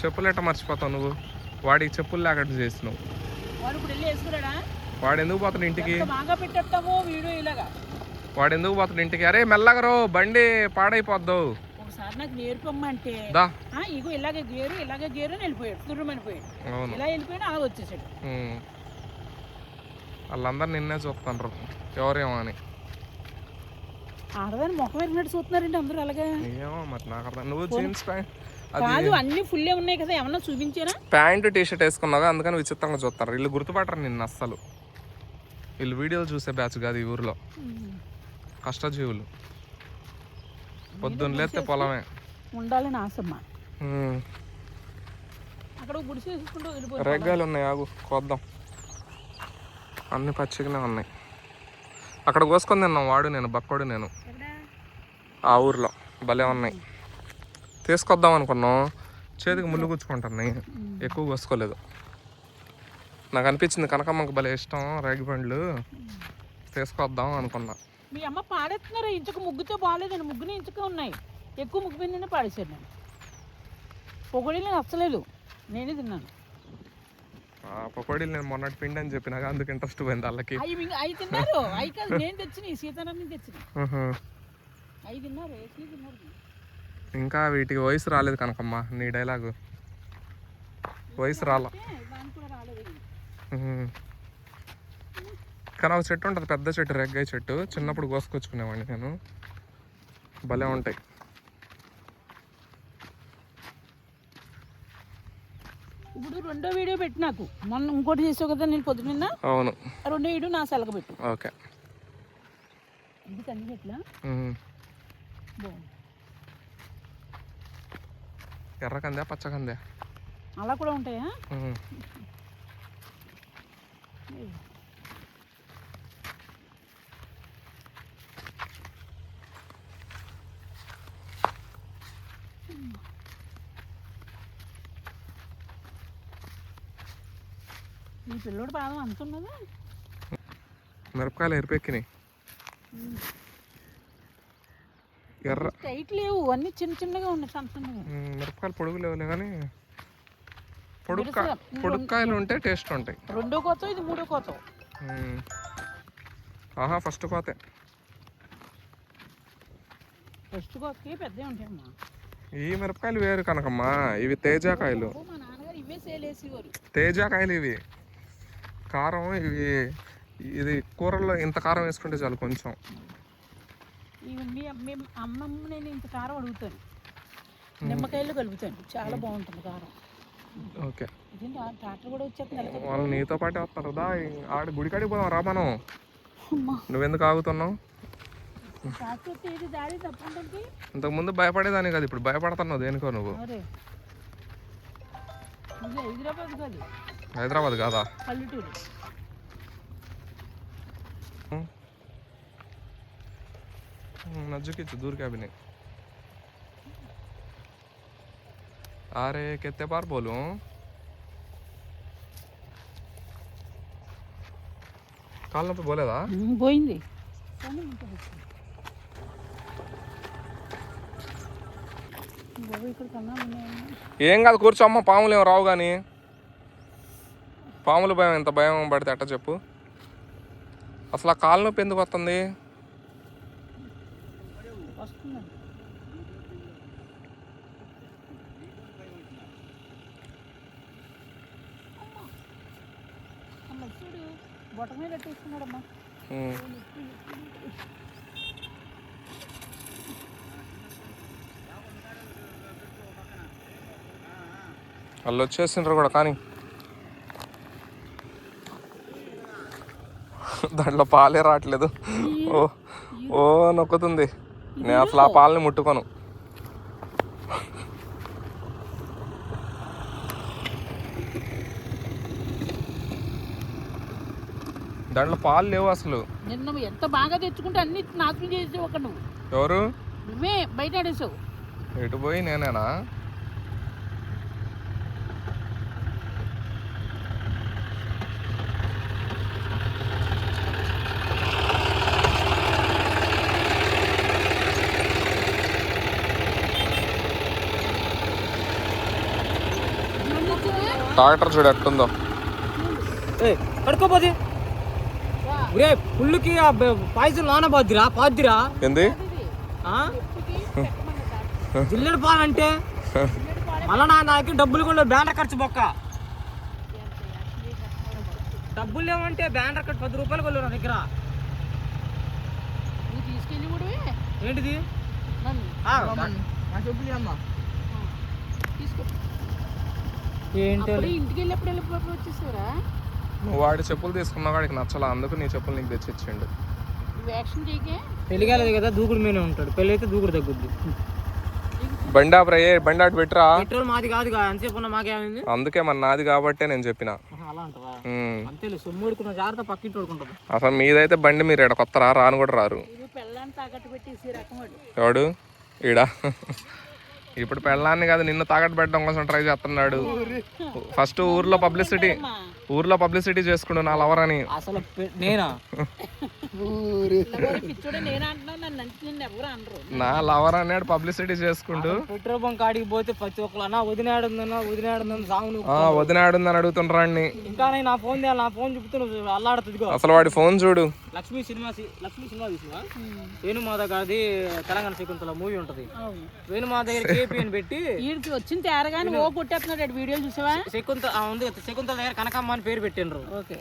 చెప్పులు ఎట్ట మర్చిపోతావు నువ్వు. వాడికి చెప్పులు లేకట్టు చేసినావు వాడు ఎందుకు పోతాడు ఇంటికి? వాడు ఎందుకు పోతాడు ఇంటికి? అరే మెల్లగా రో బండి పాడైపోద్దావు ఒకసారి నాకు నేర్పమ్మంటే ఇగో ఇలాగే గేరు ఇలాగే గేరు అని వెళ్ళిపోయాడు దుర్రం వెళ్ళిపోయాడు. అవును. ఇలా వెళ్ళిపోయాడు అలా వచ్చేసాడు. ఉమ్. వాళ్ళందరూ నిన్నే చూస్తుండ్రు ఎవరేమో అని. ఆడదాని ముఖం ఎరిగినట్టు చూస్తున్నారండి అందరూ అలాగే. ఏమో మరి నాకు అర్థం నువ్వు జీన్స్ ప్యాంట్ కాదు అన్ని ఫుల్లే ఉన్నాయి కదా ఏమన్నా చూపించారా? ప్యాంటు టీ షర్ట్ వేసుకున్నాగా అందుకని విచిత్రంగా చూస్తారు. వీళ్ళు గుర్తుపట్టరు నిన్ను అస్సలు. వీళ్ళు వీడియోలు చూసే బ్యాచ్ కాదు ఈ ఊర్లో. కష్టజీవులు. పొద్దున్న లేస్తే పొలమే. ఉండాలని ఆశమ్మ. ఉమ్. అక్కడ గుడిసి రెగ్గాయలు ఉన్నాయి ఆగు కోద్దాం. అన్ని పచ్చిగానే ఉన్నాయి. అక్కడ కోసుకొని తిన్నాం వాడు నేను బక్కోడు నేను. ఆ ఊర్లో. భలే ఉన్నాయి. తీసుకొద్దాం అనుకున్నాం. చేతికి ముళ్ళు గుచ్చుకుంటున్నాయి. ఎక్కువ కోసుకోలేదు. నాకు అనిపించింది కనకమ్మకి భలే ఇష్టం రేగి పండ్లు. తీసుకొద్దాం అనుకున్నా. మీ అమ్మ పాడేస్తున్నారు ఇంచుకు ముగ్గుతో బాగాలేదండి. ముగ్గునే ఇంచుక ఉన్నాయి. ఎక్కువ ముగ్గు పిండినే పాడేశారు నేను. పొగడిలో నచ్చలేదు నేనే తిన్నాను. పకోడీలు నేను మొన్నటి పిండి అని చెప్పినాక అందుకు ఇంట్రెస్ట్ పోయింది వాళ్ళకి. అవి తిన్నారు. అవి కాదు నేను సీతారాం తెచ్చినాయి ఉహు. అవి తిన్నారు తిన్నారు ఇంకా వీటికి వయసు రాలేదు కనకమ్మ నీ డైలాగు. వయసు రాలా. కానీ ఒక చెట్టు ఉంటుంది పెద్ద చెట్టు రెగ్గాయ చెట్టు. చిన్నప్పుడు కోసుకొచ్చుకునేవాడిని నేను. భలే ఉంటాయి. ఇప్పుడు రెండో వీడియో పెట్టి నాకు. మొన్న ఇంకోటి చేసావు కదా నేను పొద్దున్న అవును. రెండో వీడియో నా సెలక పెట్టు. ఓకే. ఇది కంది చెట్లా. బాగుంది. ఎర్ర కందే పచ్చ కందే? అలా కూడా ఉంటాయా. నీ పిల్లోడు పాదం అంత ఉన్నదా? మిరపకాయలు ఎరిపెక్కినాయి ఎర్ర. టైట్ లేవు అన్ని చిన్న చిన్నగా ఉన్నాయి సన్న చిన్నగా. ఉమ్, మిరపకాయలు పొడుగు లేవులే కానీ పొడుక్క పొడుక్కాయలు ఉంటే టేస్ట్ ఉంటాయి. రెండో కోత ఇది మూడో కోత. ఆహా ఫస్ట్ కోతే. ఫస్ట్ కోతకి పెద్దవి ఉంటాయి అమ్మా ఈ మిరపకాయలు వేరు కనకమ్మా ఇవి తేజాకాయలు. తేజాకాయలు ఇవి. కారం ఇవి ఇది కూరల్లో ఇంత కారం వేసుకుంటే చాలు కొంచెం. మీ మేము అమ్మమ్మ నేను ఇంత కారం అడుగుతాను. నిమ్మకాయలు కలుపుతాను. చాలా బాగుంటుంది కారం. ఓకే. ట్రాక్టర్ కూడా వచ్చేస్తుంది? వాళ్ళు నీతో పాటే వస్తారు. దా ఆడ గుడికాడికి పోదాం రా మనం. నువ్వెందుకు ఆగుతున్నావు? తప్పుంటుంది ఇంతకుముందు భయపడేదాన్ని కాదు ఇప్పుడు భయపడుతున్నావు దేనికో నువ్వు. హైదరాబాద్ కాదా? పల్లెటూరు. નજીક దూర్ દૂર ક્યાં కెత్తే పార్ પાર બોલું కాళ్ళ నొప్పి పోలేదా? పోయింది. ఏం కాదు కూర్చో అమ్మ పాములు ఏం రావు కానీ పాములు భయం ఎంత భయం పడితే అట్ట చెప్పు. అసలు ఆ కాళ్ళ నొప్పి ఎందుకు వస్తుంది? చూడు బొట్ట మీద పెట్టేసుకున్నాడమ్మా ఉమ్. వాళ్ళు వచ్చేసిండ్రు కూడా కానీ. దాంట్లో పాలే రావట్లేదు. ఓ ఓ నొక్కుతుంది. నేను అసలు ఆ పాలని ముట్టుకోను. దాంట్లో పాలు లేవు అసలు. నిన్న ఎంత బాగా తెచ్చుకుంటే అన్ని నాశనం చేసి ఒక నువ్వు. ఎవరు? నువ్వే బయట ఆడేసావు. ఎటు పోయి నేనేనా? ట్రాక్టర్ చూడు ఎట్టుందో. ఏయ్, పడుకోపోతే ఒరే పుల్లుకి ఆ పాయసం లోన పోద్దిరా పోద్దిరా. ఏంది? ఆ? జిల్లెడు పాలంటే మళ్ళా నా నాకు డబ్బులు కూడా బ్యానర్ ఖర్చు బొక్క. డబ్బులు ఏమంటే బ్యానర్ ఖర్చు పది రూపాయలు కొల్లు నా దగ్గర. ఏంటిది? ఏంటి ఇంటికి వెళ్ళినప్పుడు వెళ్ళినప్పుడు వచ్చేసారా నువ్వు వాడి చెప్పులు తీసుకున్నా వాడికి నచ్చలా అందుకు నీ చెప్పులు నీకు తెచ్చిచ్చిండు. నువ్వు యాక్షన్ చేయకే పెళ్ళిగాలేదు కదా దూకుడు మీనే ఉంటాడు. పెళ్ళి అయితే దూకుడు తగ్గుద్ది. బండి ఆపరా బండి అటు పెట్టరా? పెట్రోల్ మాది కాదు మాకేమైంది అందుకే మన నాది కాబట్టే నేను చెప్పిన. అసలు మీదైతే బండి మీరు ఇక్కడ కొత్తరా రాను కూడా రారు. ఎవడు? ఈడా? ఇప్పుడు పెళ్ళాన్ని కాదు నిన్ను తాకట్టు పెట్టడం కోసం ట్రై చేస్తున్నాడు. ఫస్ట్ ఊర్లో పబ్లిసిటీ. ఊర్లో పబ్లిసిటీ చేసుకుండు నా లవర్ అని అసలు నేనా నా లవర్ అన్నాడు పబ్లిసిటీ చేసుకుంటూ పెట్రోల్ బంక్ కాడికి పోతే ప్రతి ఒక్కరు వదినాడుందన్నా వదినాడుందని సాగు ఆ వదినాడుందని అడుగుతుండ్రాన్ని ఇంకా నేను నా ఫోన్ నా ఫోన్ చూపుతూ నువ్వు అల్లాడుతుందిగో అసలు వాడి ఫోన్ చూడు లక్ష్మీ సినిమా లక్ష్మీ సినిమా చూసినా వేణుమాధ గారిది తెలంగాణ శకుంతల మూవీ ఉంటది అవును వేణుమాధ దగ్గర కేపీ అని పెట్టి వీడికి వచ్చిన తేరగానే ఓ కొట్టేస్తున్నాడు వాడు వీడియోలు చూసావా శకుంతల ఆ ఉంది శకుంతల దగ్గర కనకమ్మ అని పేరు పెట్టిండ్రు. ఓకే.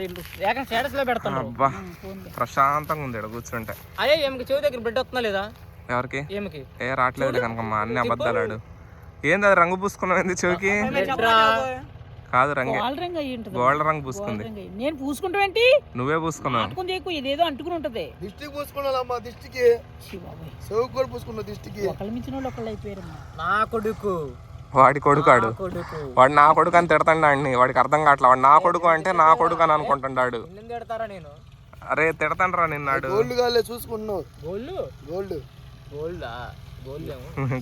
వీళ్ళు ఏకంగా స్టేటస్లో పెడతాను అబ్బా ప్రశాంతంగా ఉంది ఇక్కడ కూర్చుంటే. అదే ఏమికి చెవి దగ్గర బిడ్డ వస్తుందా లేదా? ఎవరికి? ఏమికి ఏ రావట్లేదు కనుకమ్మా అన్ని అబద్ధాలాడు ఏంది అది రంగు పూసుకున్నావు ఏంది చెవికి. కాదు రంగే. గోల్డ్ రంగు అయ్యి ఉంటుంది. గోల్డ్ రంగు పూసుకుంది. నేను పూసుకుంటాం ఏంటి? నువ్వే పూసుకున్నావు. చేయకు ఇదేదో అంటుకుని ఉంటది. దిష్టికి పూసుకున్నాలమ్మా దిష్టికి. చెవుకు కూడా పూసుకున్నా దిష్టికి. ఒకళ్ళ మించిన వాళ్ళు ఒకళ్ళు అయిపోయారమ్మా. నా కొడుకు. వాడి కొడుకాడు వాడు నా కొడుకు అని తిడతాడు వాడికి అర్థం కావట్లా. వాడు నా కొడుకు అంటే నా కొడుకు అని అనుకుంటున్నాడు నిన్ను తిడతారా నేను? అరే తిడతాండ్రా నిన్నాడు గోల్డ్ గాలే చూసుకుంటున్నావు. గోల్డ్? గోల్డ్. గోల్డా?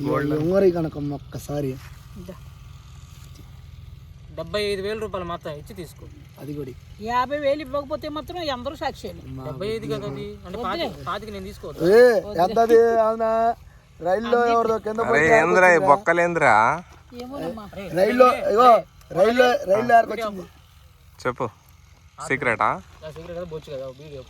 గోల్డ్ ఉంగరి కనకమ్మ ఒక్కసారి. డెబ్బై ఐదు వేల రూపాయలు మాత్రం ఇచ్చి తీసుకో. అది కూడా యాభై వేలు ఇవ్వకపోతే మాత్రం అందరూ సాక్ష్యాలు. డెబ్బై ఐదు కదా అది? అంటే పాతికి పాతికి నేను తీసుకోవద్దు? రైల్లో ఎవరిదో కింద అరే ఏంద్రా ఈ బొక్కలేంద్రా? రైల్లో ఇగో రైల్లో రైల్లో చెప్పు. సీక్రెటా? సిగరెట్ కదా బొచ్చు కదా వీడియో.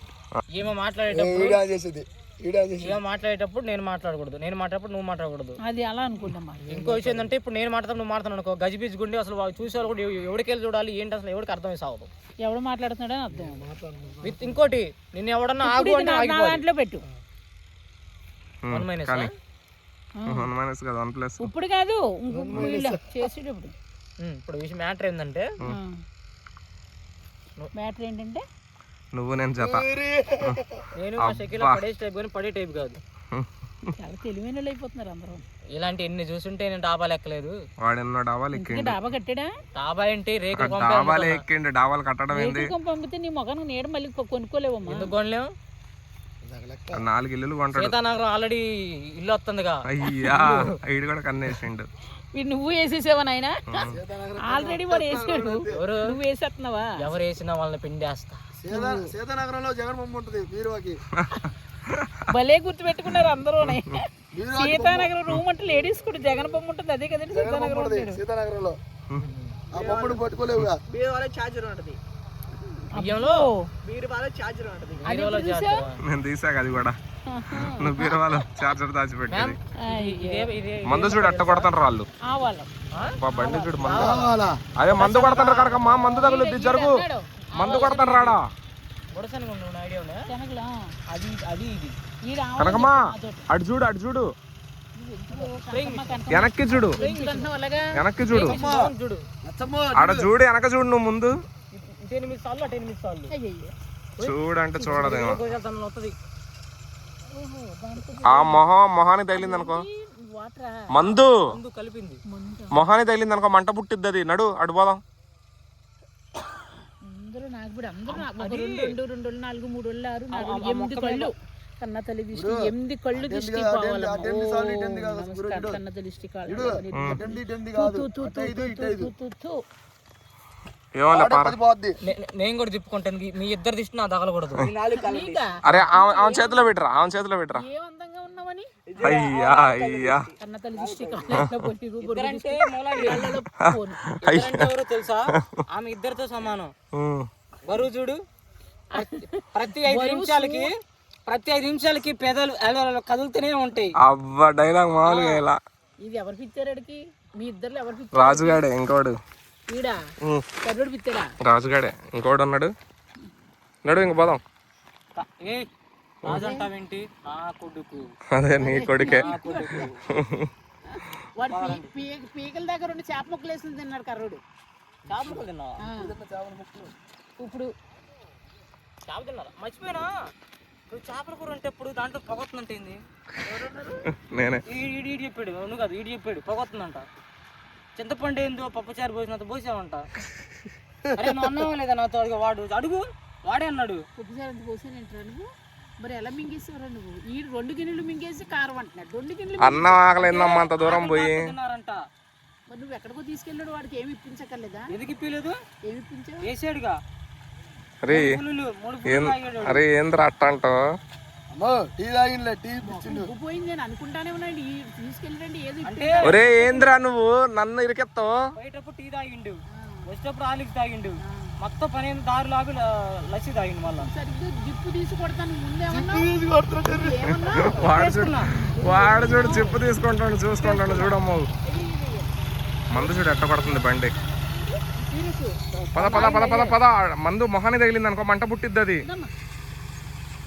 ఏమో మాట్లాడేటప్పుడు వీడియో చేసేది వీడియో చేసేది. ఏమో మాట్లాడేటప్పుడు నేను మాట్లాడకూడదు నేను మాట్లాడేటప్పుడు నువ్వు మాట్లాడకూడదు. అది అలా అనుకుంటామా ఇంకో విషయం ఏంటంటే ఇప్పుడు నేను మాట్లాడతాను నువ్వు మాట్లాడు అనుకో గజిబిజి గుండి అసలు వాళ్ళు చూసే వాళ్ళు కూడా ఎవ- ఎవరికెళ్ళి చూడాలి ఏంటి అసలు ఎవరికి అర్థం సాగదు ఎవడు మాట్లాడుతున్నాడని అర్థం విత్ ఇంకోటి నిన్ను ఎవడన్నా ఆగు అంటే దాంట్లో పెట్టు. వన్ మైనస్ కానీ వన్ మైనస్ కదా వన్ ప్లస్. ఇప్పుడు కాదు చేసేటప్పుడు ఇప్పుడు. విషయం మ్యాటర్ ఏంటంటే మ్యాటర్ ఏంటంటే? నువ్వు నేను జత. నేను షకిల పడే టైప్ కానీ పడే టైప్ కాదు. చాలా తెలివైన వాళ్ళు అయిపోతున్నారు అందరూ. ఇలాంటి ఎన్ని చూసుంటే నేను డాబా లెక్కలేదు. వాడు ఎన్నో డాబాలు ఎక్కిండు. డాబా కట్టాడా? డాబా ఏంటి కొంప డాబాలు ఎక్కిండు డాబాలు కట్టడం ఏంది? రేకులు పంపితే నీ మొగానికి నీడ మళ్ళీ కొ- కొనుక్కోలేవమ్మా? ఎందుకు కొనలేం? నాలుగు ఇల్లులు కొంటాడు. సీతానగరం ఆల్రెడీ ఇల్లు వస్తుందిగా. అయ్యా ఈడు కూడా కన్నేసిండు. నువ్వు వేసేసావా నాయన ఆల్రెడీ వాడు వేసాడు నువ్వు వేసేస్తున్నావా? ఎవరు వేసినా వాళ్ళని పిండేస్తా. సీతా సీతానగరంలో జగన్ బొమ్మ ఉంటుంది బీరువాకి. భలే గుర్తు పెట్టుకున్నారు అందరూ సీతానగరం రూమ్ అంటే లేడీస్ కూడా జగన్ బొమ్మ ఉంటుంది అదే కదండి సీతానగరం ఉంటుంది సీతానగరంలో. ఆ బొమ్మను పట్టుకోలేవుగా. బీరువాలో ఎప్పుడు చూసావు? చేస్తావా? నేను తీసాక అది కూడా. నువ్వు బీరువాలో చార్జర్ దాచిపెట్టేది. ఇదే ఇదే మందు చూడు అట్ట కొడతారు వాళ్ళు. ఆ వాళ్ళం. బా బండి చూడు మందు. అదే మందు కొడతారు కడకమ్మా మందు తగులుద్ది జరుగు. మందు కొడతారు రాడా కనకమ్మా అటు చూడు అటు చూడు. వెనక్కి చూడు. వెనక్కి చూడు. ఆడ చూడు వెనక చూడు నువ్వు ముందు. ఇటు ఎనిమిది సార్లు అటు ఎనిమిది సార్లు. అయ్యయ్యో. చూడంటే చూడదేమో. వస్తుంది ఆ మొహం మొహానికి తగిలింది అనుకో. మందు. ముందు కలిపింది. మొహానికి తగిలింది అనుకో మంట పుట్టిద్ది అది నడు అటు పోదాం. నాకు కూడా అందరూ రెండు రెండు నాలుగు మూడు రెండు, ఆరు నాలుగు ఎనిమిది కళ్ళు. కన్న తల్లి దిష్టి ఎనిమిది కళ్ళు దిష్టి కన్న తల్లి దిష్టి కాదు. నేను కూడా తిప్పుకుంటాను మీ ఇద్దరు దిష్టి నా తగలకూడదు నీకా? అరే ఆమె ఆమె చేతిలో పెట్టరా? ఆమె చేతిలో పెట్టరా? అయ్యా అయ్యా. తెలుసా? ఆమె ఇద్దరితో సమానం. బరువు చూడు. ప్రతి- ఐదు నిమిషాలకి ప్రతి ఐదు నిమిషాలకి పెదలు అలా కదులుతూనే ఉంటాయి. అవ్వ డైలాగ్ మామూలుగా ఇలా. ఇది ఎవరు పిచ్చారు ఆడికి? మీ ఇద్దరు ఎవరు పిచ్చారు రాజుగాడే ఇంకోడు. రాజుగాడే ఇంకోడు ఉన్నాడు నడు ఇంక పోదాం ఏ రాజు అంటావేంటి నా కొడుకు అదే నీ కొడుకే పీకల దగ్గర ఉండి చేప ముక్కలు వేసుకుని తిన్నాడు కర్రోడు చేపలు తిన్నావా ఆ. ఇప్పుడు చేప తిన్నారా మర్చిపోయినా ఇప్పుడు చేపల కూర అంటే ఇప్పుడు దాంట్లో పొగొస్తుందంట ఏంది నేనే ఈడు చెప్పాడు నువ్వు కాదు ఈడు చెప్పాడు పొగొస్తుందంట చింతపండు ఏందో పప్పుచారు పోసినంత పోసావంట. అరే నువ్వు అన్నావా లేదా నాతో అడిగా వాడు అడుగు వాడే అన్నాడు. ఒక్కసారి అంత పోసానంటారా నువ్వు? మరి ఎలా మింగేసేవరా నువ్వు? ఈ రెండు గిన్నెలు మింగేసి కారం అంటున్నాడు. రెండు గిన్నెలు అన్నం ఆకలిందమ్మా అంత దూరం పోయి. తిన్నారంట మరి నువ్వు ఎక్కడికో తీసుకెళ్ళాడు వాడికి ఏమి ఇప్పించక్కర్లేదా? ఎందుకు ఇప్పలేదు ఏమి ఇప్పించావు? వేసాడుగా. అరే అరే ఏంద్రా అట్ట అంటావు? అమ్మో టీ తాగినలే టీ పిచ్చిండు నువ్వు పోయింది నేను అనుకుంటానే ఉన్నాడు ఈ తీసుకెళ్ళండి ఏది అంటే ఒరే ఏంద్రా నువ్వు? నన్ను ఇరికెత్తావు? పోయేటప్పుడు టీ తాగిండు. వచ్చేటప్పుడు ఆలికి తాగిండు. మొత్తం పని దారి లాగు లస్సి తాగిండు మళ్ళా. జిప్పు తీసి కొడతాను వాడు చూడు వాడు చూడు చెప్పు తీసుకుంటాడు చూసుకుంటాడు చూడమ్మ. మందు చూడు ఎట్ట పడుతుంది బండి. పద పద పద పద పద. మందు మొహాన్ని తగిలింది అనుకో మంట పుట్టిద్ది అది.